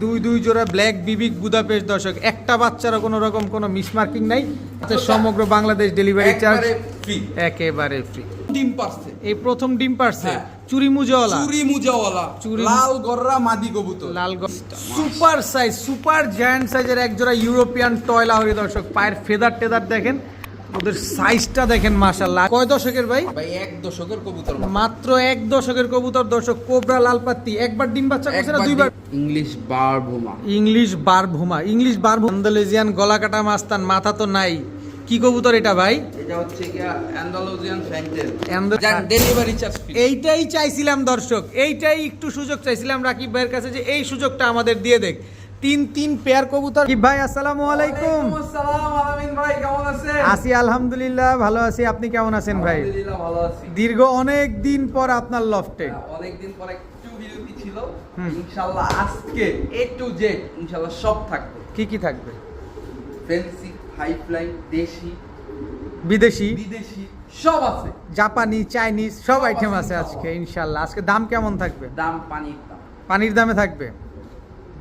দুই দুই জোড়া ব্ল্যাক বিবিক বুদাপেস্ট দর্শক। একটা বাচ্চারও কোনো রকম কোনো মিসমার্কিং নাই। আচ্ছা, সমগ্র বাংলাদেশ ডেলিভারি চার্জ ফ্রি একেবারে ফ্রি ডিম পারছে। এই প্রথম ডিম পারছে। হ্যাঁ। চুরি মুজাওয়ালা। চুরি মুজাওয়ালা। চুরি- লাল গররা মাদি কবুতর। লাল সুপার সাইজ সুপার জায়ান্ট সাইজের এক জোড়া ইউরোপিয়ান টয়লা হরি দর্শক। পায়ের ফেদার টেদার দেখেন। ওদের সাইজটা দেখেন মাশাল্লাহ কয় দশকের ভাই? ভাই এক দশকের কবুতর মাত্র এক দশকের কবুতর দর্শক কোবরা লাল পাত্তি একবার ডিম বাচ্চা করছে না দুইবার? ইংলিশ ইংলিশ বারভুমা ইংলিশ বারভুমা আন্দালেজিয়ান মাস্তান মাথা তো নাই। কি কবুতর এটা ভাই? এটা হচ্ছে গিয়া অ্যান্ডালুজিয়ান ফ্যান্টেল। ডেলিভারি চার্জ এইটাই চাইছিলাম দর্শক। এইটাই একটু সুযোগ চাইছিলাম রাকিব ভাইয়ের কাছে যে এই সুযোগটা আমাদের দিয়ে দেখ। তিন তিন পেয়ার কবুতর। ভাই আসসালামু আলাইকুম। আসসালাম আলামিন ভাই কেমন আছেন? আছি আলহামদুলিল্লাহ ভালো আছি। আপনি কেমন আছেন ভাই? আলহামদুলিল্লাহ ভালো আছি। দীর্ঘ অনেক দিন পর আপনার লফটে। অনেকদিন পর একটু বিরতি ছিল। ইনশাআল্লাহ আজকে এ টু জেড ইনশাআল্লাহ সব থাকবে। কি কি থাকবে? ফেন্সি হাই ফ্লাই দেশি বিদেশি। বিদেশি সব আছে। জাপানি চাইনিজ সব আইটেম আছে আজকে ইনশাল্লাহ আজকে দাম কেমন থাকবে? দাম পানির দাম। পানির দামে থাকবে?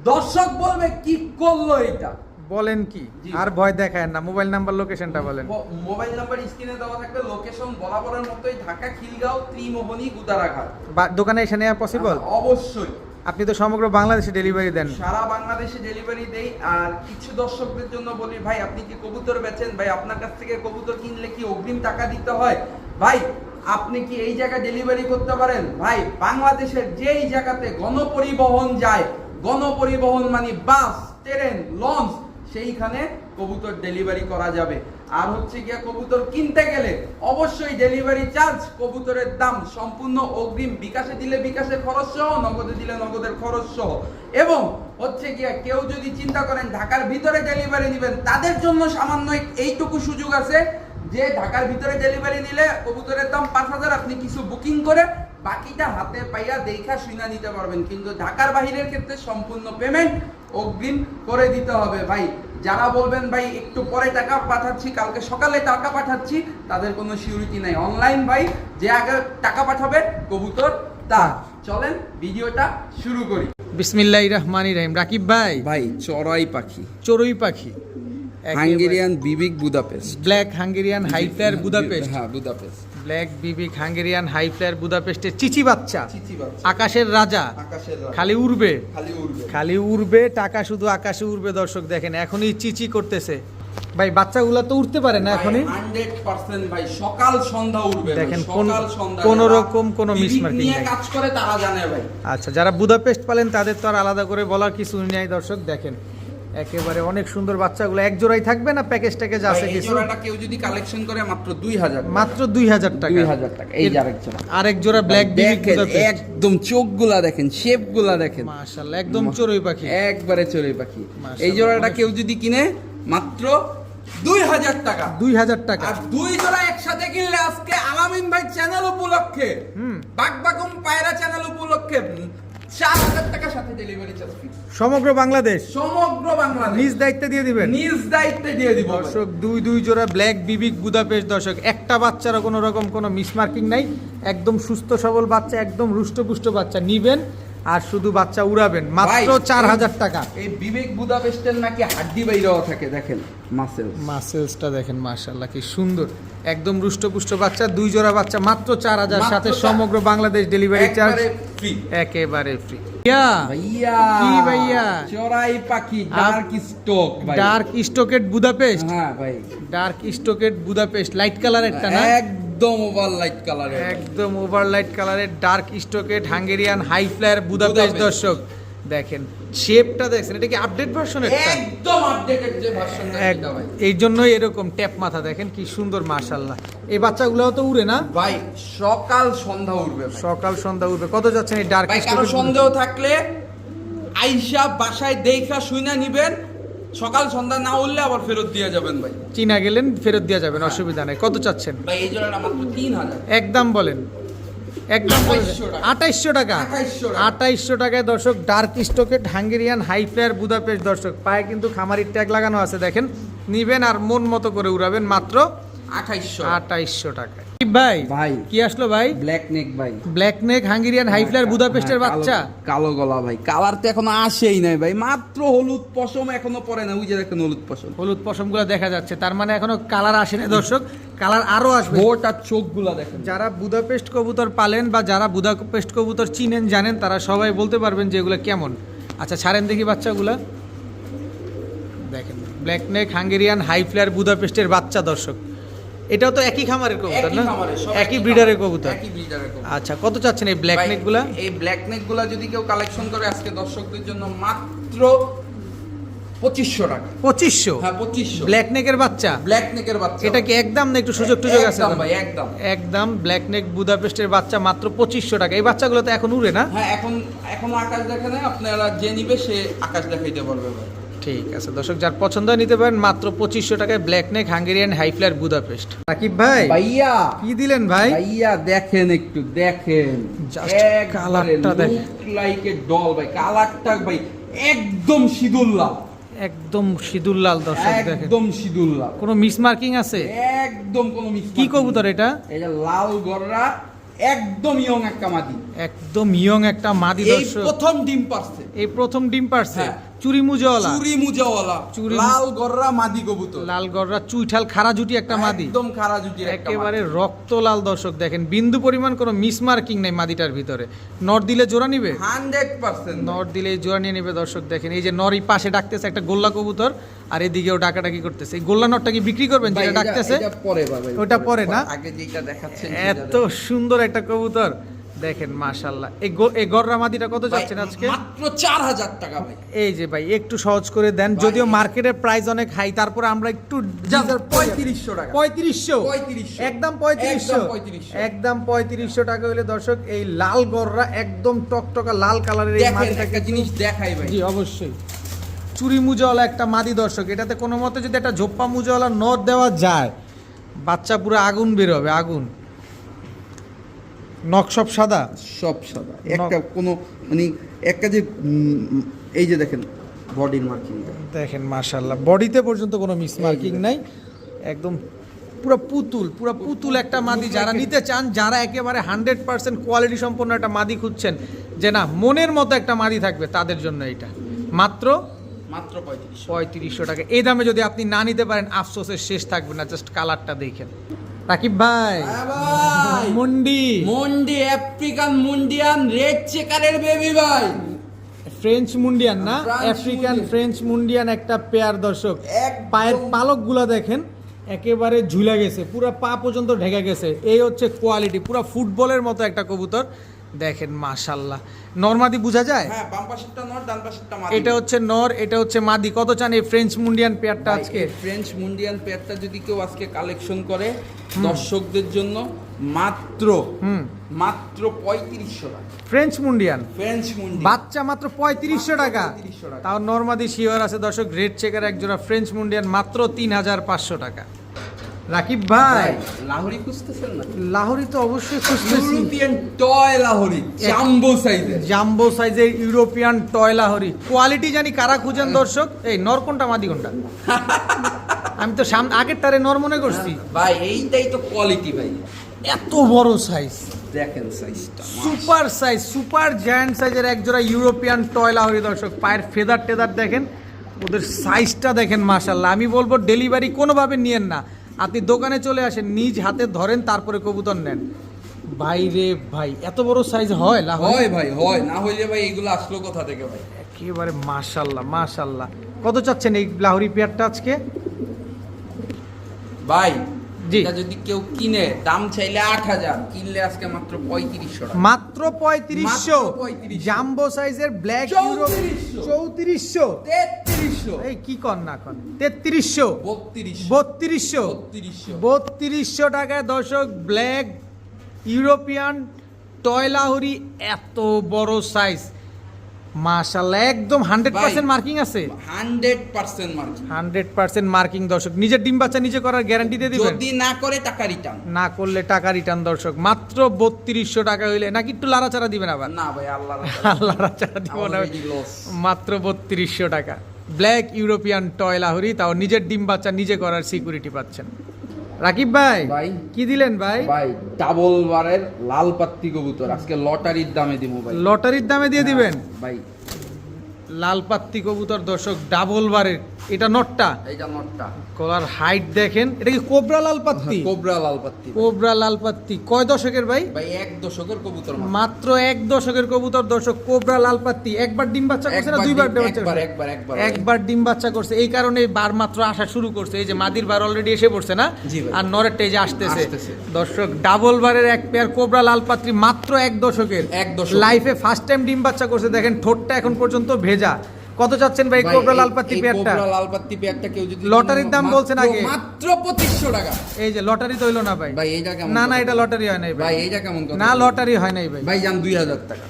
দর্শক বলবে কি করল এটা বলেন কি? আর ভয় দেখায় না। মোবাইল নাম্বার লোকেশনটা বলেন। মোবাইল নাম্বার স্ক্রিনে দেওয়া থাকবে। লোকেশন বরাবরের মতোই ঢাকা খিলগাঁও ত্রিমোহনী গুদারাঘাট। দোকানে এসে নেওয়া পসিবল অবশ্যই। আপনি তো সমগ্র বাংলাদেশে ডেলিভারি দেন। সারা বাংলাদেশে ডেলিভারি দেই। আর কিছু দর্শকদের জন্য বলি ভাই আপনি কি কবুতর বেচেন? ভাই আপনার কাছ থেকে কবুতর কিনলে কি অগ্রিম টাকা দিতে হয়? ভাই আপনি কি এই জায়গায় ডেলিভারি করতে পারেন? ভাই বাংলাদেশের যেই জায়গাতে গণপরিবহন যায় গণপরিবহন মানে বাস, ট্রেন, লঞ্চ, সেইখানে কবুতর ডেলিভারি করা যাবে। আর হচ্ছে গিয়া কবুতর কিনতে গেলে অবশ্যই ডেলিভারি চার্জ কবুতরের দাম সম্পূর্ণ অগ্রিম, বিকাশে দিলে বিকাশের খরচ সহ, নগদে দিলে নগদের খরচ সহ। এবং হচ্ছে গিয়া কেউ যদি চিন্তা করেন ঢাকার ভিতরে ডেলিভারি নেবেন, তাদের জন্য সামান্য এইটুকু সুযোগ আছে যে ঢাকার ভিতরে ডেলিভারি নিলে কবুতরের দাম পাঁচ হাজার, আপনি কিছু বুকিং করে বাকিটা হাতে পাইয়া দেখা শুনা নিতে পারবেন। কিন্তু ঢাকার বাহিরের ক্ষেত্রে সম্পূর্ণ পেমেন্ট অগ্রিম করে দিতে হবে ভাই। যারা বলবেন ভাই একটু পরে টাকা পাঠাচ্ছি কালকে সকালে টাকা পাঠাচ্ছি তাদের কোনো সিউরিটি নাই। অনলাইন ভাই যে আগে টাকা পাঠাবে কবুতর তার। চলেন ভিডিওটা শুরু করি। বিসমিল্লাহ রহমানি রহিম। রাকিব ভাই। ভাই চড়াই পাখি। চড়ুই পাখি। Hungarian বিবিক Budapest. Black Hungarian high flyer Budapest. হ্যাঁ বুদাপেস্ট। ব্ল্যাক বিবিক হাঙ্গেরিয়ান হাই ফ্লায়ার বুদাপেস্টের চিচি বাচ্চা। আকাশের রাজা। খালি উড়বে। খালি উড়বে। টাকা শুধু আকাশে উড়বে দর্শক দেখেন এখনই চিচি করতেছে। ভাই বাচ্চাগুলো তো উঠতে পারে না এখনই? ভাই সকাল সন্ধ্যা উঠবে দেখেন কোন- রকম কোনো নাই। কাজ করে তারা জানে ভাই। আচ্ছা যারা বুদাপেস্ট পালেন তাদের তো আর আলাদা করে বলার কিছু নেই দর্শক দেখেন। একেবারে অনেক সুন্দর বাচ্চাগুলো এক জোড়াই থাকবে না প্যাকেজ ট্যাকেজ আছে কিছু? জোড়াটা কেউ যদি কালেকশন করে মাত্র দুই হাজার মাত্র দুই হাজার টাকা। দুই হাজার টাকা এই আরেক জোড়া। আরেক জোড়া ব্ল্যাক দেখেন একদম চোখগুলা দেখেন শেপগুলা দেখেন। মাশাআল্লাহ একদম চড়ুই পাখি। একবারে চড়ুই পাখি। এই জোড়াটা কেউ যদি কিনে মাত্র দুই হাজার টাকা। দুই হাজার টাকা। আর দুই জোড়া একসাথে কিনলে আজকে আলামিন ভাই চ্যানেল উপলক্ষে হুম। বাগবাগুম পায়রা চ্যানেল উপলক্ষে চার হাজার টাকা সাথে ডেলিভারি চার্জ ফ্রি সমগ্র বাংলাদেশ? সমগ্র বাংলাদেশ। নিজ দায়িত্বে দিয়ে দিবেন? নিজ দায়িত্বে দিয়ে দিব। দর্শক দুই দুই জোড়া ব্ল্যাক বিবিক বুদাপেস্ট দর্শক একটা বাচ্চারও কোনো রকম কোনো মিসমার্কিং নাই। একদম সুস্থ সবল বাচ্চা একদম রুষ্টপুষ্ট বাচ্চা। নিবেন আর শুধু বাচ্চা উড়াবেন মাত্র চার হাজার টাকা। এই বিবেক বুদাপেস্টের নাকি হাড্ডি বাইরেও থাকে দেখেন মাসেল মাসেলসটা দেখেন মাশাল্লাহ কি সুন্দর। একদম রুষ্টপুষ্ট বাচ্চা দুই জোড়া বাচ্চা মাত্র চার হাজার সাথে সমগ্র বাংলাদেশ ডেলিভারি চার্জ ফ্রি একেবারে ফ্রি ডার্ক স্টক ডার্ক স্টোকেট বুদাপেস্ট হ্যাঁ ভাই। ডার্ক স্টোকেট বুদাপেস্ট লাইট কালারেরটা না? একদম ওভার লাইট কালারের একদম ওভারলাইট কালারের ডার্ক স্টোকেট হাঙ্গেরিয়ান হাই ফ্লায়ার বুদাপেস্ট। দর্শক। দেখেন শেপটা দেখছেন এটা কি আপডেট ভার্সন একদম আপডেটেড যে ভার্সনটা এক- সেটা ভাই। এই জন্যই এরকম ট্যাপ মাথা দেখেন কি সুন্দর মাশাল্লাহ এই বাচ্চাগুলোও তো উড়ে না? ভাই সকাল সন্ধ্যা উঠবে ভাই। সকাল সন্ধ্যা উড়বে। কত যাচ্ছেন এই ডার্ক ভাই কারও সন্দেহ থাকলে আইসা বাসায় দেখা শুইনা নিবেন। সকাল সন্ধ্যা না উঠলে আবার ফেরত দিয়ে যাবেন ভাই। চীনা গেলেন ফেরত দেওয়া যাবেন অসুবিধা নেই। কত চাচ্ছেন? ভাই এই মাত্র তিন হাজার। একদম বলেন। একদম আঠাইশশো টাকা। আঠাইশশো টাকা। আঠাইশশো টাকা। টাকায় দর্শক ডার্ক স্টোকেট হাঙ্গেরিয়ান হাই ফ্লায়ার বুদাপেস্ট দর্শক। পায়ে কিন্তু খামারির ট্যাগ লাগানো আছে দেখেন। নিবেন আর মন মতো করে উড়াবেন মাত্র আঠাইশশো আঠাইশশো টাকায়। ভাই ভাই। কি আসলো ভাই? ব্ল্যাক নেক ভাই। ব্ল্যাক নেক হাঙ্গেরিয়ান হাইফ্লার বুদাপেস্টের হ্যাঁ, বাচ্চা। কালো গলা ভাই। কালার তো এখনও আসেই নাই ভাই। মাত্র হলুদ পশম এখনও পরে না ওই যে দেখেন হলুদ পশম। হলুদ পশমগুলো দেখা যাচ্ছে। তার মানে এখনও কালার আসেনি দর্শক। কালার আরও আসবে। ভোট আর চোখগুলা দেখেন। যারা বুদাপেস্ট কবুতর পালেন বা যারা বুদাপেস্ট কবুতর চিনেন জানেন তারা সবাই বলতে পারবেন যে এগুলো কেমন। আচ্ছা ছাড়েন দেখি বাচ্চাগুলা। দেখেন black neck Hungarian high flyer বুদাপেস্টের বাচ্চা দর্শক। এটাও তো একই খামারের কবুতর না? একই ব্রিডারের কবুতর? একই ব্রিডারের কবুতর। আচ্ছা কত চাচ্ছেন এই ব্ল্যাক নেকগুলা এই ব্ল্যাক নেকগুলা যদি কেউ কালেকশন করে আজকে দর্শকদের জন্য মাত্র পঁচিশশো টাকা। পঁচিশশো? হ্যাঁ পঁচিশশো। ব্ল্যাক নেকের বাচ্চা? ব্ল্যাক নেকের বাচ্চা। এটা কি একদম না একটু সুযোগ টুযোগ আছে? একদম ভাই একদম। একদম ব্ল্যাক নেক বুদাপেস্টের বাচ্চা মাত্র পঁচিশশো টাকা। এই বাচ্চাগুলো তো এখন উড়ে না? হ্যাঁ এখন এখন আকাশ দেখে নাই আপনারা যে নিবে সে আকাশ দেখাইতে পারবে ভাই। ঠিক আছে। দর্শক যার পছন্দ নিতে পারেন মাত্র পঁচিশশো টাকায় black neck Hungarian high flyer Budapest Rakib ভাই ভাইয়া। কি দিলেন ভাই? ভাইয়া দেখেন একটু দেখেন। কালারটা দেখেন। লাইক এ ডল ভাই। কালারটা ভাই একদম সিদুল্লাহ একদম সিঁদুর লাল দর্শক দেখেন। একদম সিদুল্লাহ কোনো মিস মার্কিং আছে? একদম কোনো মিস কি কবুতর এটা? এটা লাল গররা একদম ইয়ং একটা মাদি। একদম ইয়ং একটা মাদি এই দর্শক। প্রথম ডিম পারছে। এই প্রথম ডিম পারছে? হ্যাঁ। চুরি মুজওয়ালা চুরি মুজাওয়ালা লাল গররা মাদি কবুতর। লাল গররা চুইঠাল খারা জুটি একটা মাদি। একদম খারা জুটি একেবারে রক্ত লাল দর্শক দেখেন বিন্দু পরিমাণ কোনো মিস মার্কিং নেই মাদিটার ভিতরে। নর দিলে জোড়া নিবে? 100% নর দিলে জোড়া নিয়ে নেবে দর্শক দেখেন এই যে নরই পাশে ডাকতেছে একটা গোল্লা কবুতর আর এদিকেও ডাকাডাকি করতেছে। এই গোল্লা নরটা কি বিক্রি করবেন যেটা ডাকতেছে? পরে ওটা পরে না? আগে যেটা দেখাচ্ছেন এত সুন্দর একটা কবুতর। দেখেন মাশাল্লাহ এই এই গররা মাদিটা কত যাচ্ছেন আজকে? মাত্র 4000 টাকা ভাই। এই যে ভাই একটু সহজ করে দেন যদিও মার্কেটের প্রাইস অনেক হাই তারপরে আমরা একটু Just 3500 টাকা। পঁয়ত্রিশশো? 3500 একদম পঁয়ত্রিশশো। একদম 3500 পঁয়ত্রিশশো টাকা হলে দর্শক এই লাল গররা একদম টকটকা লাল কালারের এই দেখেন মাদিটা একটা জিনিস দেখাই ভাই। জি অবশ্যই। চুরি মুজাওয়ালা একটা মাদি দর্শক এটাতে কোনো মতে যদি একটা ঝোপ্পা মুজাওয়ালা নদ দেওয়া যায় বাচ্চা পুরো আগুন বের হবে আগুন। নখ সব সাদা? সব সাদা। একটা কোনো মানে একটা যে এই যে দেখেন বডির মার্কিং দেখেন মাশাল্লাহ বডিতে পর্যন্ত কোনো মিস মার্কিং নাই। একদম পুরো পুতুল পুরো পুতুল একটা মাদি। যারা নিতে চান যারা একেবারে হান্ড্রেড পার্সেন্ট কোয়ালিটি সম্পন্ন একটা মাদি খুঁজছেন যে না মনের মতো একটা মাদি থাকবে তাদের জন্য এটা মাত্র মাত্র 3500 পঁয়ত্রিশশো টাকা। এই দামে যদি আপনি না নিতে পারেন আফসোসের শেষ থাকবে না। জাস্ট কালারটা দেখেন। রাকিব ভাই। মুন্ডি মুন্ডি মন্ডি। মন্ডি আফ্রিকান মুন্ডিয়ান রেড চেকারের বেবি ভাই। ফ্রেঞ্চ মুন্ডিয়ান না? আফ্রিকান ফ্রেঞ্চ মুন্ডিয়ান একটা পেয়ার দর্শক। এক পায়ের পালকগুলো দেখেন একেবারে ঝুলে গেছে পুরো পা পর্যন্ত ঢেকে গেছে। এই হচ্ছে কোয়ালিটি পুরো ফুটবলের মতো একটা কবুতর। দেখেন মাশাল্লাহ নর্মাদি বোঝা যায়? হ্যাঁ বাম পাশেরটা নর ডান পাশেরটা মাদি। এটা হচ্ছে নর এটা হচ্ছে মাদি। কত চান এই ফ্রেঞ্চ মুন্ডিয়ান পেয়ারটা আজকে? ফ্রেঞ্চ মুন্ডিয়ান পেয়ারটা যদি কেউ আজকে কালেকশন করে দর্শকদের জন্য মাত্র হুম। মাত্র পঁয়ত্রিশশো টাকা। ফ্রেঞ্চ মুন্ডিয়ান ফ্রেঞ্চ মুন্ডিয়ান বাচ্চা মাত্র পঁয়ত্রিশশো টাকা। 3500 টাকা। তাও নর্মাদি শিওর আছে দর্শক রেড চেকার একজোড়া ফ্রেঞ্চ মুন্ডিয়ান মাত্র তিন হাজার পাঁচশো টাকা। রাকিব ভাই। লাহোরি খুঁজতেছেন না? লাহোরি তো অবশ্যই খুঁজতেছি। ইউরোপিয়ান টয় লাহোরি জাম্বো সাইজের জাম্বো সাইজের ইউরোপিয়ান টয় লাহোরি। কোয়ালিটি জানি কারা খুঁজেন দর্শক? এই নর কোনটা মাদি কোনটা? আমি তো সামনে আগের তারে নর মনে করছি। ভাই এইটাই তো কোয়ালিটি ভাই। এত বড় সাইজ দেখেন সাইজটা সুপার সাইজ সুপার জায়ান্ট সাইজের একজোড়া ইউরোপিয়ান টয় লাহোরি দর্শক। পায়ের ফেদার টেদার দেখেন ওদের সাইজটা দেখেন মাশাল্লাহ আমি বলব ডেলিভারি কোনোভাবে নিয়েন না। আপনি দোকানে চলে আসেন নিজ হাতে ধরেন তারপরে কবুতর নেন। ভাই রে ভাই এত বড় সাইজ হয় না হয় ভাই হয়। না হইলে ভাই এগুলো আসলো কোথা থেকে ভাই? একেবারে মাশাল্লাহ মাশাল্লাহ। কত চাচ্ছেন এই লাহরি পেয়ারটা আজকে? ভাই। এটা যদি কেউ কিনে দাম চাইলে আট হাজার কিনলে আজকে মাত্র পঁয়ত্রিশশো মাত্র পঁয়ত্রিশশো। মাত্র 3500 জাম্বো সাইজের ব্ল্যাক চৌত্রিশশো। তেত্রিশশো। এই কি কর না কর। তেত্রিশশো। বত্রিশশো। বত্রিশশো। বত্রিশশো। বত্রিশশো টাকায় দর্শক ব্ল্যাক ইউরোপিয়ান টয় লাহোরি এত বড় সাইজ মাশাল্লাহ একদম হান্ড্রেড পার্সেন্ট মার্কিং আছে। Hundred percent margin hundred percent marking দর্শক। ডিম বাচ্চা নিজে করার গ্যারান্টি দিয়ে দিবেন? যদি না করে টাকা রিটার্ন না করলে টাকা রিটার্ন দর্শক। মাত্র বত্রিশশো টাকা হইলে নাকি একটু লাড়াচাড়া দিবেন আবার? না ভাই আল্লাহ লাড়াচাড়া দিব না। মাত্র বত্রিশশো টাকা। ব্ল্যাক ইউরোপিয়ান টয় লাহরি তাও নিজের ডিম বাচ্চা নিজে করার সিকিউরিটি পাচ্ছেন। রাকিব ভাই ভাই। কি দিলেন ভাই? ভাই ডাবল বারের লাল পাত্তি কবুতর। আজকে লটারির দামে দিব ভাই। লটারির দামে দিয়ে দিবেন? ভাই। লাল পাত্তি কবুতর দর্শক ডাবল বারের। এটা নটটা? এইটা নটটা। কলার হাইট দেখেন। এটা কি কোবরা লাল পাত্তি কোবরা লাল পাত্তি কোবরা লাল পাত্তি কয় দশকের ভাই? ভাই এক দশকের কবুতর মাত্র। এক দশকের কবুতর দর্শক কোবরা লাল পাত্তি একবার ডিম বাচ্চা করছে না দুইবার ডিম- বাচ্চা একবার? একবার, একবার। একবার ডিম বাচ্চা করছে। এই কারণে বার মাত্র আসা শুরু করছে। এই যে মাদির বার অলরেডি এসে পড়ছে না? আর নরের টেজে আসতেছে। আসতেছে। দর্শক ডাবল বারের এক পেয়ার কোবরা লাল পাত্রি মাত্র এক দশকের। এক দশক। লাইফে ফার্স্ট টাইম ডিম বাচ্চা করছে। দেখেন ঠোঁটটা এখন পর্যন্ত ভেজা কত চাচ্ছেন ভাই? কোবরা এই- লাল পাতি এই পেয়ারটা? কোবরা লাল পাতি পেয়ারটা কেউ যদি লটারির দাম বলছেন আগে। মাত্র 2500 টাকা। এই যে লটারি তো হইল না ভাই। ভাই এইটা কেমন না না এটা লটারি হয় নাই ভাই। ভাই এইটা কেমন কথা? না লটারি হয় নাই ভাই। ভাই দুই হাজার টাকা।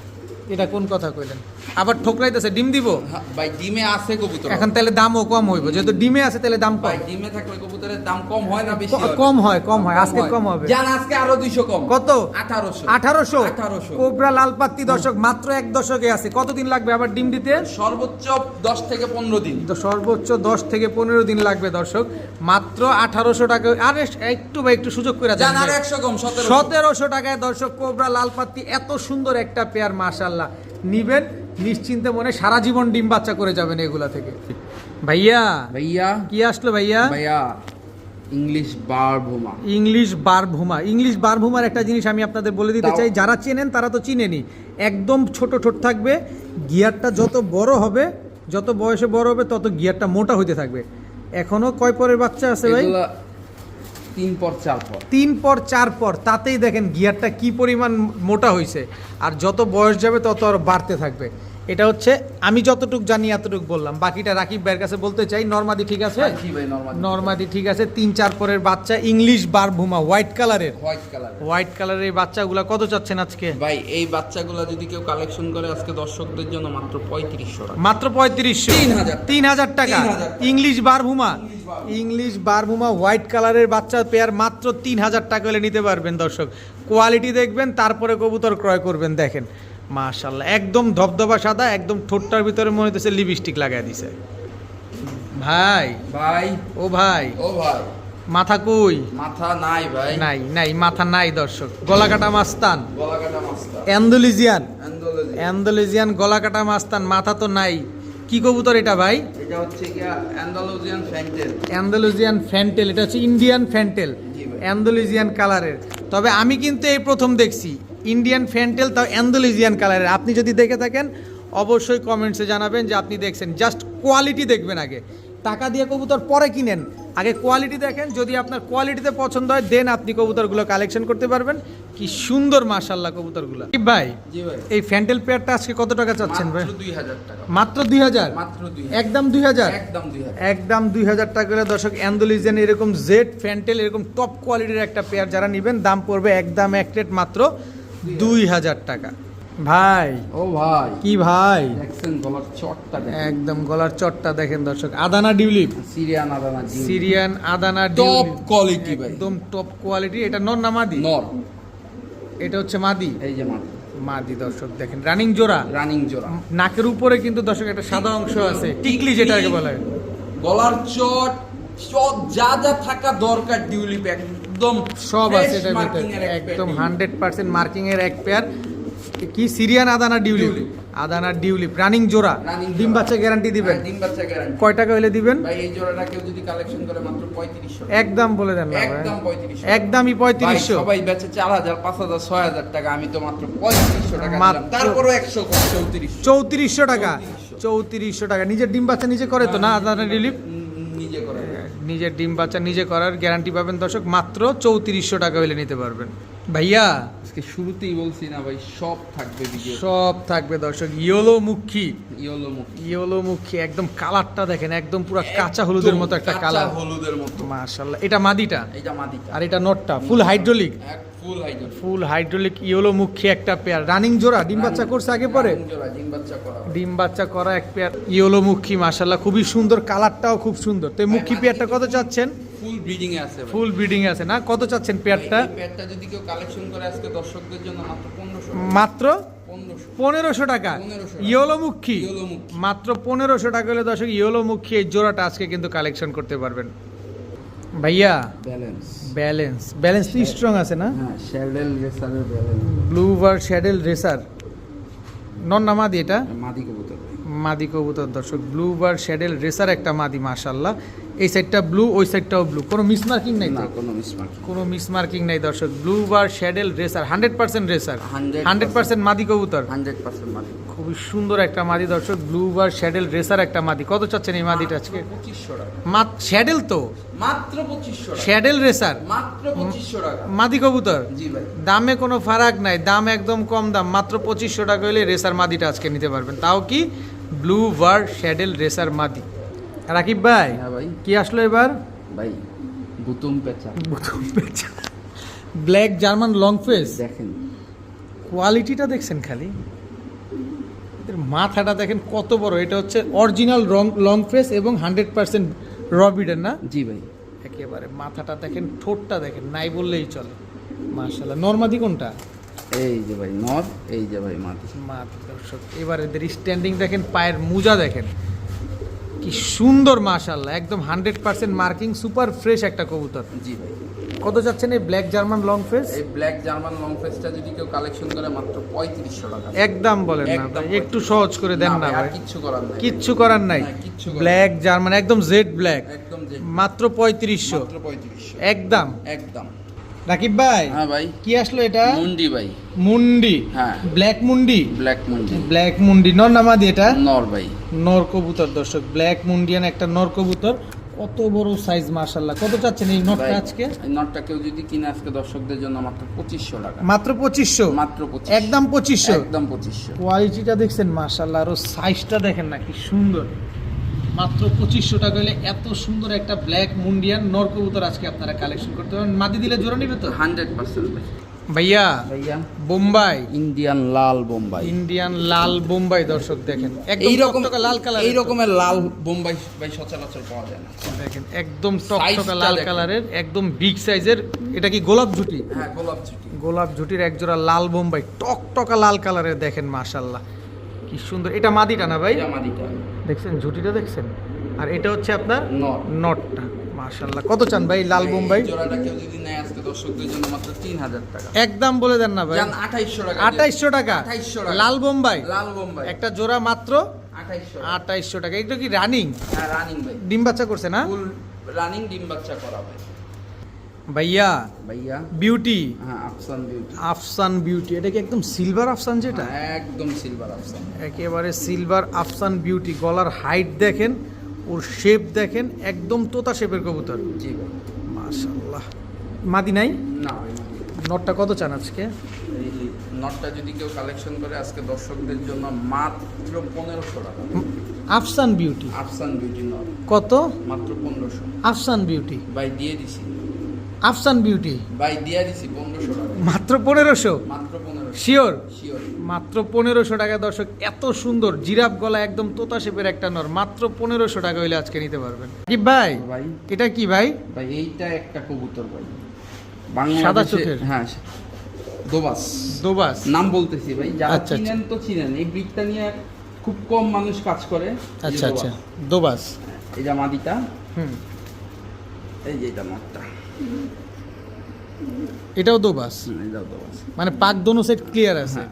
এটা কোন কথা কইলেন? আবার ঠোকরাইতেছে ডিম দিব? হ্যাঁ, ভাই ডিমে আছে কবুতর। এখন তাহলে দামও কম হইব যেহেতু ডিমে আছে তাহলে দাম কম। ডিমে থাকলে কবুতরের দাম কম হয় না বেশি হয়? কম হয় কম হয় আজকে কম হবে। জান আজকে আরও দুইশো কম। কত? আঠারোশো। আঠারোশো? আঠারোশো। কোবরা লাল পাত্তি দর্শক মাত্র এক দশকে আছে। কতদিন লাগবে আবার ডিম দিতে? সর্বোচ্চ দশ থেকে পনেরো দিন। তো সর্বোচ্চ দশ থেকে পনেরো দিন লাগবে দর্শক। মাত্র আঠারোশো টাকা আরে একটু ভাই একটু সুযোগ করে দেন জান আরও ভাই। একশো কম সতেরো সতেরোশো টাকায় দর্শক কোবরা লাল পাত্তি এত সুন্দর একটা পেয়ার মাশাল্লাহ নিবেন নিশ্চিন্তে মনে সারা জীবন ডিম বাচ্চা করে যাবেন এগুলা থেকে। ভাইয়া ভাইয়া। কি আসলো ভাইয়া? ভাইয়া ইংলিশ বার ভোমা ইংলিশ বারভুমা। ইংলিশ বারভুমার একটা জিনিস আমি আপনাদের বলে দিতে চাই যারা চেনেন তারা তো চিনেনি। একদম ছোট ছোট থাকবে গিয়ারটা যত বড় হবে যত বয়সে বড় হবে তত গিয়ারটা মোটা হইতে থাকবে। এখনও কয় পরের বাচ্চা আছে ভাই? তিন পর চার পর। তিন পর, চার পর, তাতেই দেখেন গিয়ারটা কি পরিমাণ মোটা হয়েছে আর যত বয়স যাবে, তত আর বাড়তে থাকবে। এটা হচ্ছে আমি যতটুক জানি এতটুক বললাম। বাকিটা রাকিব ভাইয়ের কাছে বলতে চাই নর্মাদি ঠিক আছে? নর্মাদি ঠিক আছে। তিন চার পরের বাচ্চা ইংলিশ বারভুমা হোয়াইট কালারের। হোয়াইট কালার হোয়াইট কালারের এই বাচ্চাগুলা কত চাচ্ছেন আজকে? ভাই এই বাচ্চাগুলো যদি কেউ কালেকশন করে আজকে দর্শকদের জন্য মাত্র পঁয়ত্রিশশো টাকা। মাত্র পঁয়ত্রিশশো? তিন হাজার। টাকা? 3000 টাকা। ইংলিশ বারভুমা ইংলিশ বারভুমা হোয়াইট কালারের বাচ্চা পেয়ার মাত্র তিন হাজার টাকা হলে নিতে পারবেন দর্শক। কোয়ালিটি দেখবেন তারপরে কবুতর ক্রয় করবেন দেখেন। মাশাল্লাহ একদম ধবধবা সাদা একদম ঠোঁটটার ভিতরে মনে হচ্ছে লিপস্টিক লাগাই দিছে। ভাই ভাই। ও ভাই। ও ভাই। মাথা কই? মাথা নাই ভাই। নাই নাই মাথা নাই দর্শক। গলাকাটা মাস্তান। গলা কাটা মাছটা অ্যান্ডোলিজিয়ান। অ্যান্ডোলজি অ্যান্ডোলিজিয়ান গলাকাটা মাস্তান মাথা তো নাই। কি কবুতর এটা ভাই? এটা হচ্ছে গিয়া অ্যান্ডালুজিয়ান ফ্যান্টেল। অ্যান্ডালুজিয়ান ফ্যান্টেল এটা হচ্ছে ইন্ডিয়ান ফ্যান্টেল। অ্যান্ডালুজিয়ান কালারের। তবে আমি কিন্তু এই প্রথম দেখছি। ইন্ডিয়ান ফ্যান্টেল তাও অ্যান্ডালুজিয়ান কালারের আপনি যদি দেখে থাকেন অবশ্যই কমেন্টসে জানাবেন যে আপনি দেখছেন। জাস্ট কোয়ালিটি দেখবেন আগে। টাকা দিয়ে কবুতর পরে কিনেন। আগে কোয়ালিটি দেখেন। যদি আপনার কোয়ালিটিতে পছন্দ হয় দেন আপনি কবুতরগুলো কালেকশন করতে পারবেন। কি সুন্দর মাশাল্লাহ কবুতরগুলো। কি ভাই জি ভাই। এই ফ্যান্টেল পেয়ারটা আজকে কত টাকা চাচ্ছেন ভাই? মাত্র দুই হাজার একদম দুই হাজার? একদম দুই হাজার। একদম দুই হাজার টাকা করে দর্শক অ্যান্ডোলিজেন এরকম জেড ফ্যান্টেল এরকম টপ কোয়ালিটির একটা পেয়ার যারা নেবেন দাম পড়বে একদম এক রেট মাত্র দুই হাজার টাকা। ভাই। ও ভাই। কি ভাই? দেখছেন গলার চটটা একদম গলার চটটা দেখেন দর্শক। Adana ডিউলিপ। Syrian Adana Syrian Adana top quality ভাই। একদম টপ কোয়ালিটি এটা নর না মাদি? নর। এটা হচ্ছে মাদি? এই যে মাত্র মাদি দর্শক দেখেন। রানিং জোড়া? রানিং জোড়া। নাকের উপরে কিন্তু দর্শক একটা সাদা অংশ আছে। টিকলি যেটাকে বলা। হয় গলার চট চট যা যা থাকা দরকার ডিউলিপ একদম সব আছে এটার ভিতরে। একদম হান্ড্রেড পার্সেন্ট মার্কিং এর এক পেয়ার কি সিরিয়ান আদানা Dulip। আদানা ডিউলিপ রানিং জোড়া। Running ডিম বাচ্চা গ্যারান্টি দিবেন। হ্যাঁ, ডিম বাচ্চা গ্যারান্টি কয় টাকা হলে দিবেন? ভাই এই জোড়াটা কেউ যদি কালেকশন করে মাত্র পঁয়ত্রিশশো একদম বলে দেন না একদম পঁয়ত্রিশশো একদমই পঁয়ত্রিশশো। সবাই বেচে চার হাজার পাঁচ হাজার ছয় হাজার টাকা। আমি তো মাত্র পঁয়ত্রিশশো টাকা দিলাম। তারপরও একশো কম চৌত্রিশশো। চৌত্রিশশো টাকা। 3400 চৌত্রিশশো টাকা। নিজের ডিম বাচ্চা নিজে করে তো না আদানা ডিউলিপ নিজে করে নিজের ডিম বাচ্চা নিজে করার গ্যারান্টি পাবেন দর্শক মাত্র চৌত্রিশশো টাকা হলে নিতে পারবেন। ভাইয়া? আজকে শুরুতেই বলছি না ভাই সব থাকবে সব থাকবে দর্শক ইয়োলো মুখী ইয়োলো মুখী ইয়োলো মুখী একদম কালারটা দেখেন একদম পুরো কাঁচা হলুদের মতো একটা কালার হলুদের মতো। মাশাল্লাহ এটা মাদিটা? এটা মাদিটা। আর এটা নটটা ফুল হাইড্রোলিক ফুল হাইড্রোল ফুল হাইড্রোলিক ইয়েলো মুখী একটা পেয়ার রানিং জোড়া ডিম বাচ্চা করছে আগে পরে? ডিম বাচ্চা করা ডিম বাচ্চা করা এক পেয়ার ইয়েলো মুখী মাশাল্লাহ খুবই সুন্দর কালারটাও খুব সুন্দর। তো মুখী পেয়ারটা কত চাচ্ছেন? ফুল ব্রিডিং এ আছে ফুল ব্রিডিং আছে না? কত চাচ্ছেন পেয়ারটা পেয়ারটা যদি কেউ কালেকশন করে আজকে দর্শকদের জন্য মাত্র পনেরোশো মাত্র? পনেরোশো। টাকা? 1500 টাকা। ইয়েলো মুখী? ইয়েলো মুখী। মাত্র পনেরোশো টাকা হলে দর্শক ইয়েলো মুখী এই জোড়াটা আজকে কিন্তু কালেকশন করতে পারবেন। ভাইয়া ব্যালেন্স ব্যালেন্স ব্যালেন্স তো স্ট্রং আছে না? হ্যাঁ শ্যাডেল রেসারের ব্যালেন্স ব্লু বার শ্যাডেল রেসার নন না মাদি এটা? মাদি কবুতর। মাদি কবুতর দর্শক। ব্লু বার শ্যাডেল রেসার একটা মাদি মাশাল্লাহ এই সাইডটা ব্লু ওই সাইডটাও ব্লু কোনো মিসমার্কিং নাই না কোনো মিসমার্ক কোনো মিসমার্কিং নাই দর্শক। Blue bar শ্যাডেল racer hundred percent racer 100% hundred percent মাদি কবুতর। হান্ড্রেড পার্সেন্ট মাদি। খুবই সুন্দর একটা মাদি দর্শক ব্লু বার শ্যাডেল রেসার একটা মাদি। কত চাচ্ছেন এই মাদিটা আজকে? শ্যাডেল তো? মাত্র পঁচিশশো টাকা। শ্যাডেল রেসার মাত্র পঁচিশশো টাকা। মাদি কবুতর? দামে কোনো ফারাক নাই দাম একদম কম দাম। মাত্র পঁচিশশো টাকা হলে রেসার মাদিটা আজকে নিতে পারবেন। তাও কি? ব্লু ভার শ্যাডেল রেসার মাদি। রাকিব ভাই হ্যাঁ ভাই। কি আসলো এবার? ভাই গুতুম পেঁচা। ব্ল্যাক জার্মান লং ফেস দেখেন। কোয়ালিটিটা দেখছেন খালি। মাথাটা দেখেন কত বড়। এটা হচ্ছে অরিজিনাল রং লং ফেস এবং হান্ড্রেড পার্সেন্ট রবিডের না? জি ভাই। একেবারে মাথাটা দেখেন ঠোঁটটা দেখেন নাই বললেই চলে। মার্শাল্লাহ নর্মাদি কোনটা? এই যে ভাই নর এই যে ভাই মাথা মাথা দর্শক। এবার এদের স্ট্যান্ডিং দেখেন পায়ের মোজা দেখেন। কি সুন্দর মাশাল্লাহ একদম hundred percent marking super fresh একটা কবুতর। জি ভাই। কত যাচ্ছেন এই ব্ল্যাক জার্মান লং ফেস এই ব্ল্যাক জার্মান লং ফেসটা যদি কেউ কালেকশন করে মাত্র পঁয়ত্রিশশো টাকা। একদম বলেন না ভাই একটু সহজ করে দেন না আর ভাই। কিচ্ছু করার নাই। কিচ্ছু করার নাই। করার ব্ল্যাক জার্মান একদম জেড ব্ল্যাক একদম যে মাত্র পঁয়ত্রিশশো। মাত্র পঁয়ত্রিশশো। একদম। একদম। রাকিব ভাই হ্যাঁ ভাই। কি আসলো এটা? মুন্ডি ভাই। মুন্ডি হ্যাঁ। ব্ল্যাক মুন্ডি? ব্ল্যাক মুন্ডি। ব্ল্যাক মুন্ডি নর নামাদি এটা? নর ভাই। নর কবুতর দর্শক ব্ল্যাক মুন্ডিয়ান একটা নর কবুতর। কত বড় সাইজ মাশাল্লাহ কত চাচ্ছেন এই নটটা আজকে? এই নটটা কেউ যদি কিনে আজকে দর্শকদের জন্য মাত্র পঁচিশশো টাকা। মাত্র পঁচিশশো? মাত্র পঁচিশ একদম পঁচিশশো? একদম পঁচিশশো। কোয়ালিটিটা দেখছেন মাশাল্লাহ আরও সাইজটা দেখেন না কি সুন্দর। মাত্র পঁচিশশো টাকা হলে এত সুন্দর একটা ব্ল্যাক মুন্ডিয়ান নর কবুতর আজকে আপনারা কালেকশন করতে পারেন মাদি দিলে জোড়া নিবে তো? হান্ড্রেড পার্সেন্ট ভাইয়া ভাইয়া। বোম্বাই। ইন্ডিয়ান লাল বোম্বাই। ইন্ডিয়ান লাল বোম্বাই দর্শক দেখেন। একদম এইরকম লাল কালার এই রকমের লাল বোম্বাই ভাই সচরাচর পাওয়া যায় না। দেখেন একদম টকটকা লাল কালারের একদম বিগ সাইজের এটা কি গোলাপ ঝুটি? হ্যাঁ গোলাপ ছুটি গোলাপ ঝুটির একজোড়া লাল বোম্বাই টকটকা লাল কালারের দেখেন মাশাল্লাহ কি সুন্দর। এটা মাদিটা না ভাই? মাদিটা। দেখছেন? ঝুটিটা দেখছেন? আর এটা হচ্ছে আপনার নটটা। মাশাল্লাহ কত চান ভাই? লাল বোম্বাই? জোড়াটা কেউ যদি নেয় আজকে দর্শকদের জন্য মাত্র তিন হাজার টাকা। একদম বলে দেন না ভাই। জান আঠাইশশো টাকা। আঠাইশশো টাকা। 2800 টাকা। লাল বোম্বাই? লাল বোম্বাই। একটা জোড়া মাত্র আঠাইশশো আঠাইশশো টাকা। এটা কি রানিং হ্যাঁ রানিং ভাই। ডিম বাচ্চা করছে না? ফুল রানিং ডিম বাচ্চা করা ভাই। ভাইয়া ভাইয়া বিউটি হ্যাঁ আফসান বিউটি আফসান বিউটি এটা কি একদম সিলভার আফসান যেটা? একদম সিলভার আফসান একেবারে সিলভার আফসান বিউটি গলার হাইট দেখেন ওর শেপ দেখেন একদম তোতা শেপের কবুতর। জি ভাই। মাশাল্লাহ মাদি নাই? না নটটা কত চান আজকে? নটটা যদি কেউ কালেকশন করে আজকে দর্শকদের জন্য মাত্র পনেরোশো টাকা। আফসান বিউটি আফসান বিউটি নট কত? মাত্র পনেরোশো। আফসান বিউটি ভাই দিয়ে দিছি। আফসান বিউটি। ভাই দিয়ে দিছি পনেরোশো টাকা। মাত্র পনেরোশো? মাত্র পনেরোশো। শিওর শিওর মাত্র পনেরোশো টাকা দর্শক এত সুন্দর জিরাফ গলা একদম তোতা শেপের একটা নর। মাত্র পনেরোশো টাকা হইলে আজকে নিতে পারবেন। কি ভাই ভাই। এটা কি ভাই? ভাই এইটা একটা কবুতর ভাই। সাদা চোখের? হ্যাঁ দোবাস। দোবাস? নাম বলতেছি ভাই যারা আচ্ছা, আচ্ছা। চিনেন তো চিনেন। এই ব্রিডটা নিয়ে খুব কম মানুষ কাজ করে আচ্ছা আচ্ছা। দোবাস। এই যে মাদিটা। হুম। এই যে এটা নটটা এটাও দোবাস যাও দোবাস মানে পাক দোনো সেট ক্লিয়ার আছে। হ্যাঁ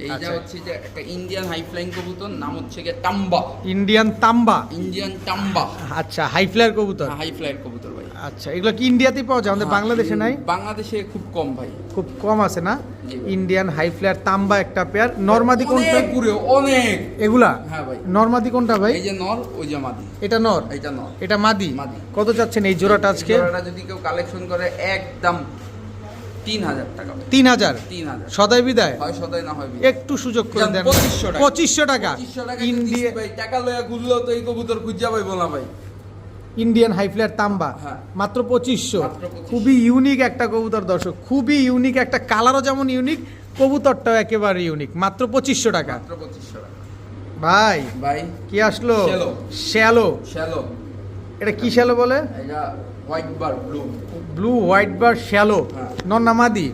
এইটা আচ্ছা। হচ্ছে যে একটা ইন্ডিয়ান হাই ফ্লাইং কবুতর নাম হচ্ছে গিয়ে টাম্বা ইন্ডিয়ান তাম্বা ইন্ডিয়ান তাম্বা আচ্ছা হাই ফ্লায়ার কবুতর? হাই ফ্লাইয়ার কবুতর ভাই। আচ্ছা এগুলো কি ইন্ডিয়াতেই পাওয়া যায়? আমাদের হ্যাঁ, বাংলাদেশে নাই? বাংলাদেশে খুব কম ভাই। খুব কম আছে না? ইন্ডিয়ান হাই ফ্লেয়ার তাম্বা একটা পেয়ার নর্মাদি কোনটা? পুরো অনেক। এগুলা? হ্যাঁ ভাই। নর্মাদি কোনটা ভাই? এই যে নর ওই যে মাদি। এটা নর? এইটা নর। এটা মাদি? মাদি। কত চাচ্ছেন এই জোড়াটা আজকে? জোড়াটা যদি কেউ কালেকশন করে একদম তিন হাজার টাকা তিন হাজার? তিন হাজার। সদাই বিদায়? সদাই না একটু সুযোগ করে দেন। 2500 টাকা। পঁচিশশো টাকা। 2500 ইন্ডিয়া টাকা লয়া ঘুরলেও তো এই কবুতর খুঁজা পাইবো না ভাই। ইন্ডিয়ান হাই ফ্লায়ার তাম্বা। হ্যাঁ। মাত্র পঁচিশশো। খুবই ইউনিক একটা কবুতর দর্শক। খুবই ইউনিক একটা কালারও যেমন ইউনিক কবুতরটাও একেবারে ইউনিক মাত্র পঁচিশশো টাকা। ভাই ভাই কি আসলো? শ্যালো। শ্যালো। এটা কি শ্যালো ব্লু? ব্লু হোয়াইট বার শ্যালো। হ্যাঁ। নর নামাদি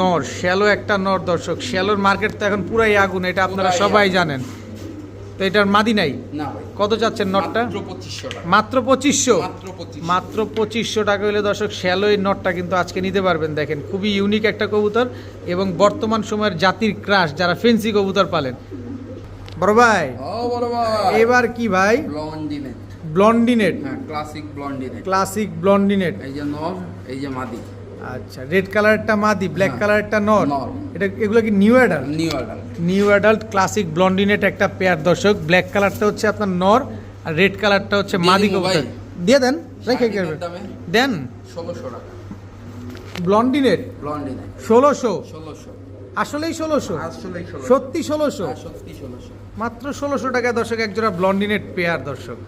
নর শ্যালো একটা নর দর্শক। শ্যালোর মার্কেট তো এখন পুরাই আগুন এটা আপনারা সবাই জানেন। তো এটার মাদি নাই? কত চাচ্ছেন নটটা? মাত্র পঁচিশশো মাত্র পঁচিশশো? টাকা হলে দর্শক শ্যালোই নটটা কিন্তু আজকে নিতে পারবেন। দেখেন খুবই ইউনিক একটা কবুতর এবং বর্তমান সময়ের জাতির ক্রাশ যারা ফেন্সি কবুতর পালেন। বড় ভাই এবার কি ভাই? ব্লন্ডিনেট ব্লন্ডিনেট ক্লাসিক ব্লন্ডিনেট ক্লাসিক ব্লন্ডিনেট এই যে নর এই যে মাদি। আচ্ছা রেড কালারটা মাদি ব্ল্যাক। কালারটা নর। এটা এগুলো কি new adult new adult new adult classic blondinette একটা পেয়ার দর্শক। ব্ল্যাক কালারটা হচ্ছে আপনার নর আর রেড কালারটা হচ্ছে মাদি কবুতর? দিয়ে দেন রেখে দেন। ষোলোশো টাকা। ব্লন্ডিনেট ব্লন্ডিনেট ষোলোশো? ষোলোশো। আসলেই ষোলোশো? সত্যি ষোলোশো? হ্যাঁ, মাত্র ষোলোশো টাকা দর্শক একজোড়া ব্লন্ডিনেট পেয়ার দর্শক।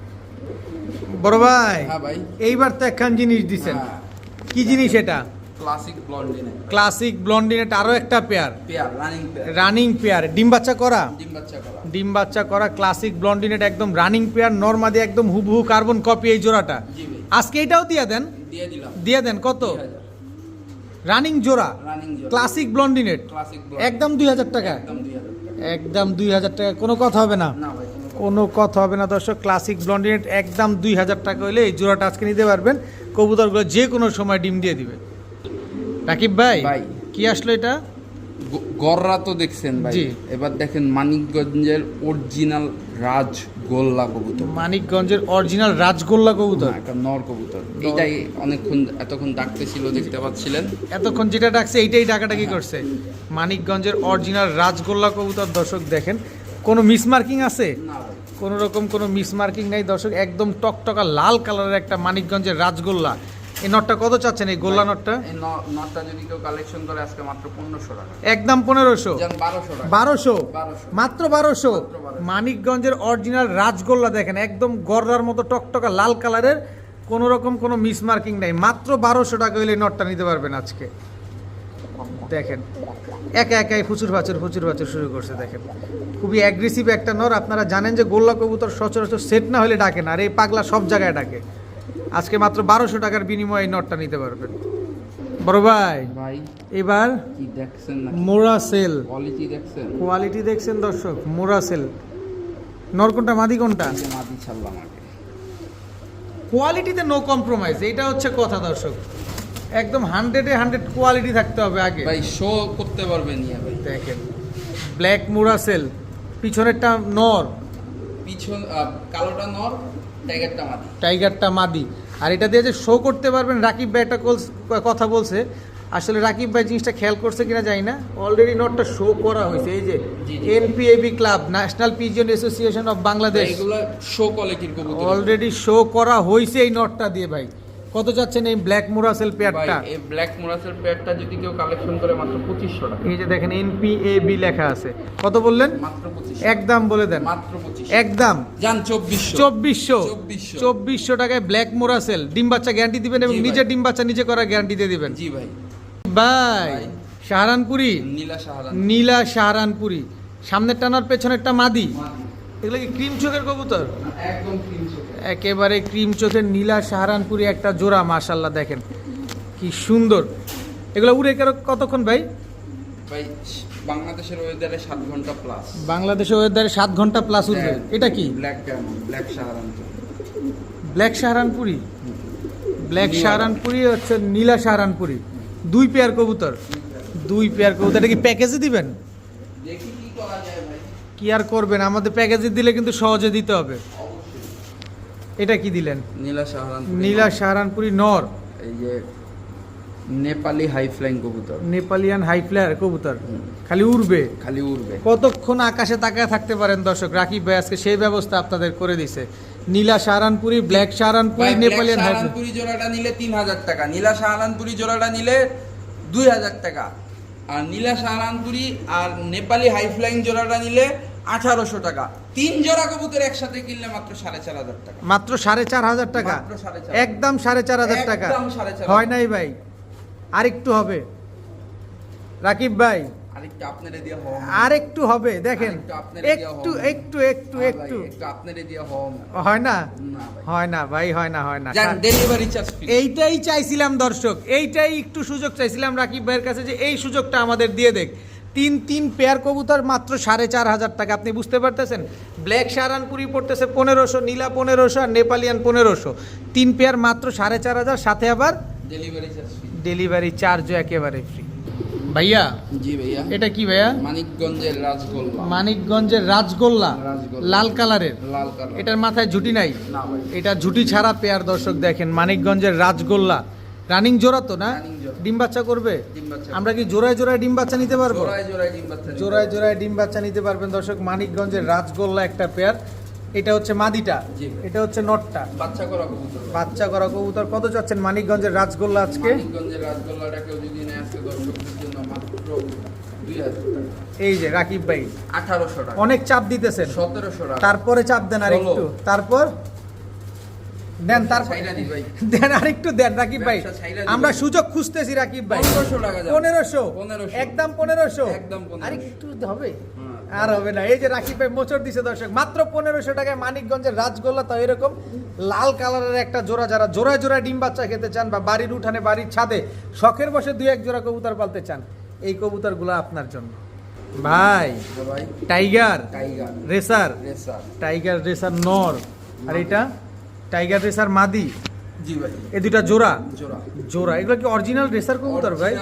বড় ভাই হ্যাঁ ভাই। এইবার তো একখান জিনিস দিছেন। হ্যাঁ। কি জিনিস এটা? ক্লাসিক ব্লন্ডিনেট ক্লাসিক ব্লন্ডিনেট আরও একটা pair pair running pair running pair ডিম বাচ্চা করা? ডিম বাচ্চা করা। ডিম বাচ্চা করা ক্লাসিক ব্লন্ডিনেট একদম রানিং পেয়ার নর্মাদি একদম হুবহু কার্বন কপি এই জোড়াটা। আজকে এটাও দিয়ে দেন? দিয়ে দিলাম। দিয়ে দেন কত? রানিং জোড়া। ক্লাসিক ব্লন্ডিনেট একদম দুই হাজার টাকা। একদম দুই হাজার টাকা। কোনো কথা হবে না। না কোনো কথা হবে না। দর্শক। ক্লাসিক ব্লন্ডিনেট একদম দুই হাজার টাকা হলে এই জোড়াটা আজকে নিতে পারবেন। কবুতরগুলো যে কোনো সময় ডিম দিয়ে দিবে। রাকিব ভাই ভাই। কি আসলো এটা? গররা তো দেখছেন ভাই। এবার দেখেন মানিকগঞ্জের অরিজিনাল রাজ গোল্লা কবুতর। মানিকগঞ্জের অরিজিনাল রাজগোল্লা কবুতর? একটা নর কবুতর। এইটাই অনেকক্ষণ এতক্ষণ ডাকতেছিল দেখতে পাচ্ছিলেন। এতক্ষণ যেটা ডাকছে এইটাই ডাকাডাকি করছে। মানিকগঞ্জের অরিজিনাল রাজগোল্লা কবুতর দর্শক দেখেন। কোনো মিসমার্কিং আছে? কোনো রকম কোনো মিসমার্কিং নাই দর্শক। একদম টকটকা লাল কালারের একটা মানিকগঞ্জের রাজগোল্লা। এই নটটা কত চাচ্ছেন? এই গোল্লা নটটা এই নটটা যদি কেউ কালেকশন করে আজকে মাত্র পনেরোশো টাকা। একদম পনেরোশো? যেন বারোশো টাকা। বারোশো? বারোশো। মাত্র বারোশো? 1200 মানিকগঞ্জের অরিজিনাল রাজগোল্লা দেখেন একদম গররার মতো টকটকা লাল কালারের কোনো রকম কোনো মিসমার্কিং নাই। মাত্র বারোশো টাকা হলে নটটা নিতে পারবেন আজকে। দেখেন একা একাই ফুচুর ফাচুর ফুচুর ফাচুর শুরু করছে দেখেন। খুবই অ্যাগ্রেসিভ একটা নর আপনারা জানেন যে গোল্লা কবুতর সচরাচর সেট না হলে ডাকে না আর এই পাগলা সব জায়গায় ডাকে। আজকে মাত্র বারোশো টাকার বিনিময়ে নটটা নিতে পারবেন। বড় ভাই ভাই এবার মোরা সেল। কোয়ালিটি দেখছেন? কোয়ালিটি দেখছেন দর্শক মোরা সেল। নর কোনটা মাদি কোনটা? মাদি ছাড়লাম আগে। কোয়ালিটিতে নো কম্প্রোমাইজ এইটা হচ্ছে কথা দর্শক। একদম হান্ড্রেডে হান্ড্রেড কোয়ালিটি থাকতে হবে আগে। ভাই শো করতে পারবেন ইয়া ভাই। দেখেন ব্ল্যাক মোরা সেল পিছনেরটা নর। পিছন কালোটা নর টাইগারটা মাদি। টাইগারটা মাদি। আর এটা দিয়ে যে শো করতে পারবেন রাকিব ভাই একটা কথা বলছে। আসলে রাকিব ভাই জিনিসটা খেয়াল করছে কিনা জানি না। অলরেডি নটটা শো করা হয়েছে। এই যে। NPAB club National Pigeon Association of Bangladesh এগুলো শো অলরেডি শো করা হয়েছে এই নটটা দিয়ে ভাই। কত যাচ্ছেন এই ব্ল্যাক মোরাসেল পেয়ারটা এই ব্ল্যাক মোরাসের পেয়ারটা যদি কেউ কালেকশন করে মাত্র পঁচিশশো টাকা। এই যে দেখেন এনপিএবি লেখা আছে। কত বললেন? মাত্র পঁচিশ একদম বলে দেন। মাত্র পঁচিশ একদম যান চব্বিশশো। চব্বিশশো? 2400 চব্বিশশো টাকায় ব্ল্যাক মোরাসেল ডিম বাচ্চা গ্যারান্টি দিবেন এবং জি ভাই। নিজের ডিম বাচ্চা নিজে করার গ্যারান্টি দিয়ে দিবেন। জি ভাই। ভাই। সাহারানপুরি? নীলা সাহারান নীলা সাহারানপুরি। সামনের টানার পেছনেরটা মাদি। এগুলো কি ক্রিম চোখের কবুতর? একদম তিনশো একেবারে ক্রিম চোখের নীলা সাহারানপুরি একটা জোড়া মাশাল্লাহ দেখেন। কি সুন্দর। এগুলো উড়ে কেন কতক্ষণ ভাই? ভাই বাংলাদেশের ওয়েদারে সাত ঘণ্টা প্লাস বাংলাদেশে ওয়েদারে সাত ঘণ্টা প্লাস উঠবে। এটা কি? Black black Saharan black Saharanpuri? Black Saharanpuri হচ্ছে নীলা সাহারানপুরি। দুই পেয়ার কবুতর। দুই পেয়ার কবুতর। এটা কি প্যাকেজে দিবেন? দেখি কি করা যায় ভাই। কি আর করবেন? আমাদের প্যাকেজে দিলে কিন্তু সহজে দিতে হবে। এটা কি দিলেন? নীলা সাহারান নীলা সাহারানপুরি নর। এই যে নেপালি হাই ফ্লাইং কবুতর। নেপালিয়ান হাই ফ্লায়ার কবুতর। খালি উড়বে? খালি উড়বে। কতক্ষণ আকাশে তাকায় থাকতে পারেন দর্শক? রাকিব ভাই আজকে সেই ব্যবস্থা আপনাদের করে দিছে। নীলা সাহারানপুরি ব্ল্যাক সাহারানপুরি নেপালিয়ান হাই সাহারানপুরি জোড়াটা নিলে তিন হাজার টাকা। নীলা সাহারানপুরি জোড়াটা নিলে দুই হাজার টাকা। আর নীলা সাহারানপুরি আর নেপালি হাই ফ্লাইং জোড়াটা নিলে আঠারোশো টাকা। তিন জোড়া কবুতর একসাথে কিনলে মাত্র সাড়ে চার হাজার টাকা। মাত্র সাড়ে চার হাজার টাকা। একদম সাড়ে চার হাজার টাকা? হয় নাই ভাই। আরেকটু হবে। রাকিব ভাই। আরেকটু হবে। দেখেন। দেয়া একটু একটু একটু হ্যাঁ একটু হয় না? হয় না ভাই হয় না হয় না। ডেলিভারি এইটাই চাইছিলাম দর্শক। এইটাই একটু সুযোগ চাইছিলাম রাকিব ভাইয়ের কাছে যে এই সুযোগটা আমাদের দিয়ে দেখ। তিন তিন পেয়ার কবুতর মাত্র সাড়ে চার হাজার টাকা। আপনি বুঝতে পারতেছেন? ব্ল্যাক সারানপুরি পড়তেছে পনেরোশো নীলা পনেরোশো আর নেপালিয়ান পনেরোশো। তিন পেয়ার মাত্র সাড়ে চার হাজার সাথে আবার ডেলিভারি চার্জ ডেলিভারি চার্জও একেবারে ফ্রি ভাইয়া? জি ভাইয়া। এটা কি ভাইয়া? মানিকগঞ্জের রাজগোল্লা। মানিকগঞ্জের রাজগোল্লা রাজগোল্লা। লাল কালারের। লাল কালার। এটার মাথায় ঝুটি নাই? না ভাই। এটা ঝুটি ছাড়া পেয়ার দর্শক দেখেন মানিকগঞ্জের রাজগোল্লা। রানিং জোড়া তো না? ডিম বাচ্চা করবে? আমরা কি জোড়ায় জোড়ায় ডিম বাচ্চা নিতে পারব? জোড়ায় জোড়ায় ডিম বাচ্চা নিতে পারবেন দর্শক মানিকগঞ্জের রাজগোল্লা একটা পেয়ার এটা হচ্ছে মাদিটা এটা হচ্ছে নটটা। বাচ্চা করা কবুতর। বাচ্চা করা কবুতর। কত চাচ্ছেন মানিকগঞ্জের রাজগোল্লা আজকে? মানিকগঞ্জের রাজগোল্লাটা কেউ যদি নেয় আজকে দর্শকদের জন্য মাত্র এই যে রাকিব ভাই আঠারোশো অনেক চাপ দিতেছেন। সতেরোশো টাকা। তারপরে চাপ দেন আর। একটু তারপর? দেন তারপর দেন আরেকটু দেন রাকিব ভাই। আমরা সুযোগ খুঁজতেছি রাকিব ভাই। পনেরোশো টাকা পনেরোশো। পনেরোশো। একদম পনেরোশো। একদম আর একটু হবে। হ্যাঁ। আর হবে না। এই যে রাকিব ভাই মোচর দিছে দর্শক মাত্র পনেরোশো টাকায় মানিকগঞ্জের রাজগোল্লা তো এরকম। লাল কালারের একটা জোড়া যারা জোড়ায় জোড়ায় ডিম বাচ্চা খেতে চান বা বাড়ির উঠানে বাড়ির ছাদে শখের বসে দুই এক জোড়া কবুতর পালতে চান এই কবুতরগুলো আপনার জন্য। ভাই ভাই। Tiger tiger. Racer. Racer. Tiger racer নর। আর এটা? টাইগার রেসার মাদি? জি ভাই। এই দুটা জোড়া? জোড়া। জোড়া। এগুলো কি অরিজিনাল রেসার কবুতর ভাই?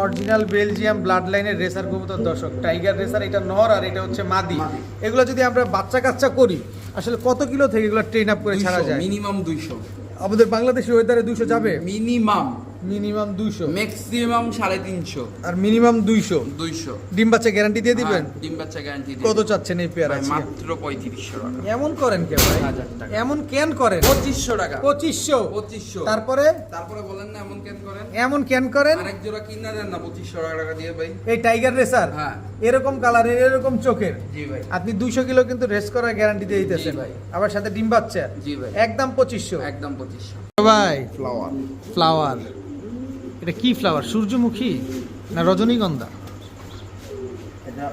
অরিজিনাল বেলজিয়াম ব্লাড লাইনের রেসার কবুতর দর্শক। টাইগার রেসার এটা নর আর এটা হচ্ছে মাদি। মাদি। এগুলো যদি আমরা বাচ্চা কাচ্চা করি আসলে কত কিলো থেকে এগুলো ট্রেন আপ করে ছাড়া যায়? মিনিমাম দুইশো। আমাদের বাংলাদেশের ওয়েদারে দুইশো যাবে? মিনিমাম মিনিমাম দুইশো। ম্যাক্সিমাম সাড়ে তিনশো। আর মিনিমাম দুইশো। দুইশো। ডিম বাচ্চা গ্যারান্টি দিয়ে দিবেন? হ্যাঁ, ডিম বাচ্চা গ্যারান্টি কত চাচ্ছেন এই পেয়ার মাত্র পঁয়ত্রিশশো টাকা। এমন করেন কে ভাই। হাজার টাকা। এমন কেন করেন? পঁচিশশো টাকা। পঁচিশশো। পঁচিশশো। তারপরে? তারপরে বলেন না এমন কেন করেন? এমন কেন করেন? আরেক জোড়া কিনা দেন না পঁচিশশো টাকা দিয়ে ভাই। এই টাইগার রেসার হ্যাঁ। এরকম কালারের এরকম চোখের? জি ভাই। আপনি দুইশো কিলো কিন্তু রেস করার গ্যারান্টি দিয়ে দিতেছেন। ভাই। আবার সাথে ডিম বাচ্চা? জি ভাই। একদম পঁচিশশো। একদম পঁচিশশো। ভাই। ফ্লাওয়ার ফ্লাওয়ার এটা কি ফ্লাওয়ার সূর্যমুখী না রজনীগন্ধা? এটা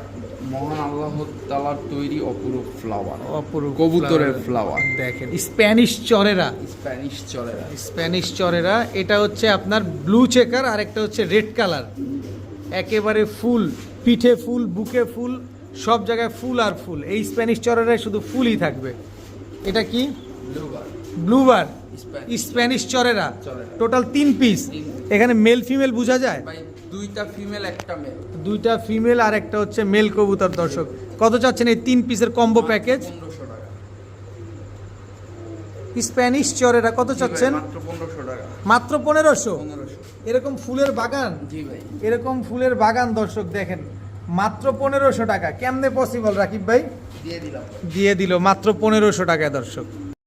মহান আল্লাহ তালার তৈরি অপরূপ ফ্লাওয়ার অপরূপ কবুতরের ফ্লাওয়ার দেখেন স্প্যানিশ চরেরা। স্প্যানিশ না স্প্যানিশ চরেরা। এটা হচ্ছে আপনার ব্লু চেকার আর একটা হচ্ছে রেড কালার একেবারে ফুল পিঠে ফুল বুকে ফুল সব জায়গায় ফুল আর ফুল। এই স্প্যানিশ চরেরায় শুধু ফুলই থাকবে। এটা কি? Blue bar blue bar Spanish. চরেরা। Total তিন পিস এখানে মেল ফিমেল বোঝা যায়? দুইটা ফিমেল একটা মেল দুইটা ফিমেল আর একটা হচ্ছে মেল কবুতর দর্শক। কত চাচ্ছেন এই তিন পিসের কম্বো প্যাকেজ স্প্যানিশ চরেরা কত চাচ্ছেন? মাত্র পনেরোশো টাকা। এরকম ফুলের বাগান? এরকম ফুলের বাগান দর্শক দেখেন। মাত্র পনেরোশো টাকা। কেমনে পসিবল রাকিব ভাই? দিয়ে দিয়ে দিল মাত্র পনেরোশো টাকায় দর্শক।